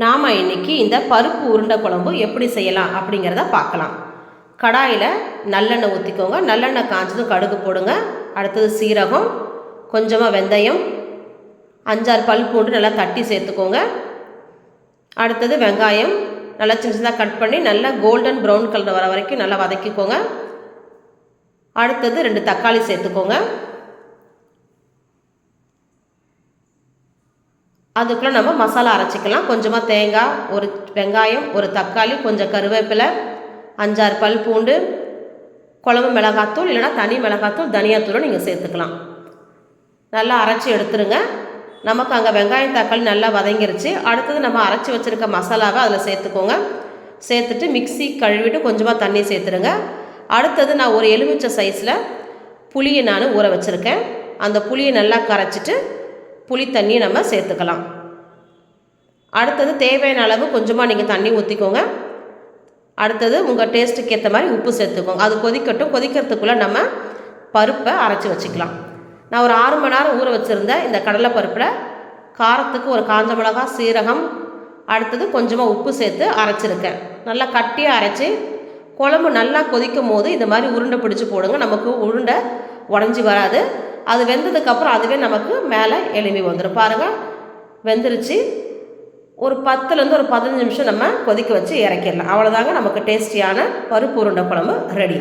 நாம் இன்னைக்கு இந்த பருப்பு உருண்டை குழம்பு எப்படி செய்யலாம் அப்படிங்கிறத பார்க்கலாம். கடாயில் நல்லெண்ணெய் ஊற்றிக்கோங்க நல்லெண்ணெய் காஞ்சதும் கடுகு போடுங்க. அடுத்தது சீரகம் கொஞ்சமாக வெந்தயம் அஞ்சாறு பல் பூண்டு நல்லா தட்டி சேர்த்துக்கோங்க. அடுத்தது வெங்காயம் நல்லா சின்ன சின்னதாக கட் பண்ணி நல்லா கோல்டன் ப்ரௌன் கலர் வர வரைக்கும் நல்லா வதக்கிக்கோங்க. அடுத்தது ரெண்டு தக்காளி சேர்த்துக்கோங்க. அதுக்குள்ளே நம்ம மசாலா அரைச்சிக்கலாம். கொஞ்சமாக தேங்காய் ஒரு வெங்காயம் ஒரு தக்காளி கொஞ்சம் கருவேப்பிலை அஞ்சாறு பல் பூண்டு குழம்பு மிளகாத்தூள் இல்லைனா தனி மிளகாத்தூள் தனியாத்தூளும் நீங்கள் சேர்த்துக்கலாம். நல்லா அரைச்சி எடுத்துருங்க. நமக்கு அங்கே வெங்காயம் தக்காளி நல்லா வதங்கிருச்சு. அடுத்தது நம்ம அரைச்சி வச்சுருக்க மசாலாவை அதில் சேர்த்துக்கோங்க. சேர்த்துட்டு மிக்ஸி கழுவிட்டு கொஞ்சமாக தண்ணி சேர்த்துருங்க. அடுத்தது நான் ஒரு எலுமிச்சை சைஸில் புளியை நான் ஊற வச்சுருக்கேன். அந்த புளியை நல்லா கரைச்சிட்டு புளி தண்ணியை நம்ம சேர்த்துக்கலாம். அடுத்தது தேவையான அளவு கொஞ்சமாக நீங்கள் தண்ணி ஊற்றிக்கோங்க அடுத்தது உங்கள் டேஸ்ட்டுக்கு ஏற்ற மாதிரி உப்பு சேர்த்துக்கோங்க. அது கொதிக்கட்டும். கொதிக்கிறதுக்குள்ளே நம்ம பருப்பை அரைச்சி வச்சுக்கலாம். நான் ஒரு ஆறு மணி நேரம் ஊற வச்சுருந்தேன் இந்த கடலை பருப்பில் காரத்துக்கு ஒரு காஞ்ச மிளகா சீரகம் அடுத்தது கொஞ்சமாக உப்பு சேர்த்து அரைச்சிருக்கேன். நல்லா கட்டியாக அரைச்சி குழம்பு நல்லா கொதிக்கும் போது இந்த மாதிரி உருண்டை பிடிச்சி போடுங்க. நமக்கு உருண்டை உடஞ்சி வராது. அது வெந்ததுக்கப்புறம் அதுவே நமக்கு மேலே எழுவி வந்துடும் பாருங்கள் வெந்துருச்சு. ஒரு பத்துலேருந்து ஒரு பதினஞ்சு நிமிஷம் நம்ம கொதிக்க வச்சு இறக்கிடலாம். அவ்வளோதாங்க நமக்கு டேஸ்டியான பருப்பு உருண்டை குழம்பு ரெடி